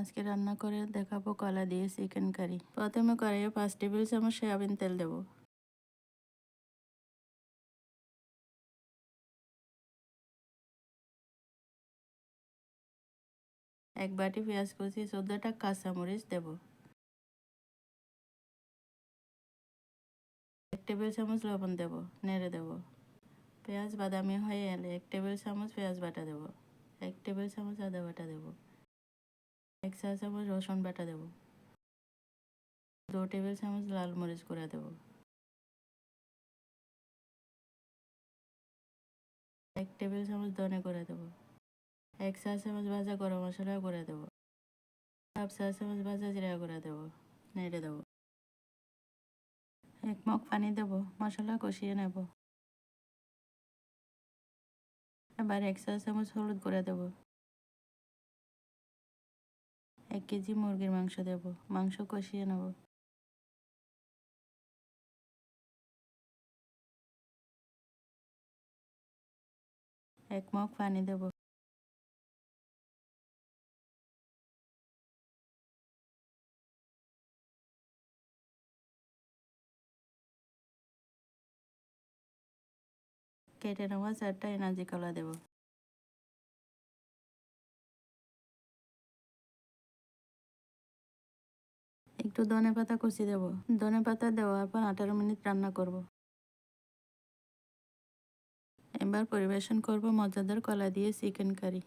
আজকে রান্না করে দেখাবো কলা দিয়ে চিকেন কারি। প্রথমে কড়াইয়ে পাঁচ টেবিল চামচ সয়াবিন তেল দেবো। এক বাটি পেঁয়াজ কুচি, চোদ্দোটা কাঁচামরিচ দেব। এক টেবিল চামচ লবণ দেব, নেড়ে দেব। পেঁয়াজ বাদামি হয়ে এলে এক টেবিল চামচ পেঁয়াজ বাটা দেব। এক টেবিল চামচ আদা বাটা দেব। এক চা চামচ রসুন বাটা দেব। দু টেবিল চামচ লাল মরিচ গুঁড়া দেব। এক টেবিল চামচ ধনে গুঁড়া দেব। এক চা চামচ ভাজা গরম মশলা গুঁড়া দেব। হাফ চা চামচ ভাজা জিরা গুঁড়া দেব। নেড়ে দেব। এক মগ পানি দেব। মশলা কষিয়ে নেব। এবার এক চা চামচ হলুদ গুঁড়া দেব। এক কেজি মুরগির মাংস দেব। মাংস কষিয়ে নেব। এক মগ পানি দেব। কেটে নেওয়া চারটা এনার্জি কলা দেব। একটু ধনে পাতা কুচি দেব। ধনে পাতা দেওয়ার পর আঠারো মিনিট রান্না করব। এবার পরিবেশন করব মজাদার কলা দিয়ে চিকেন কারি।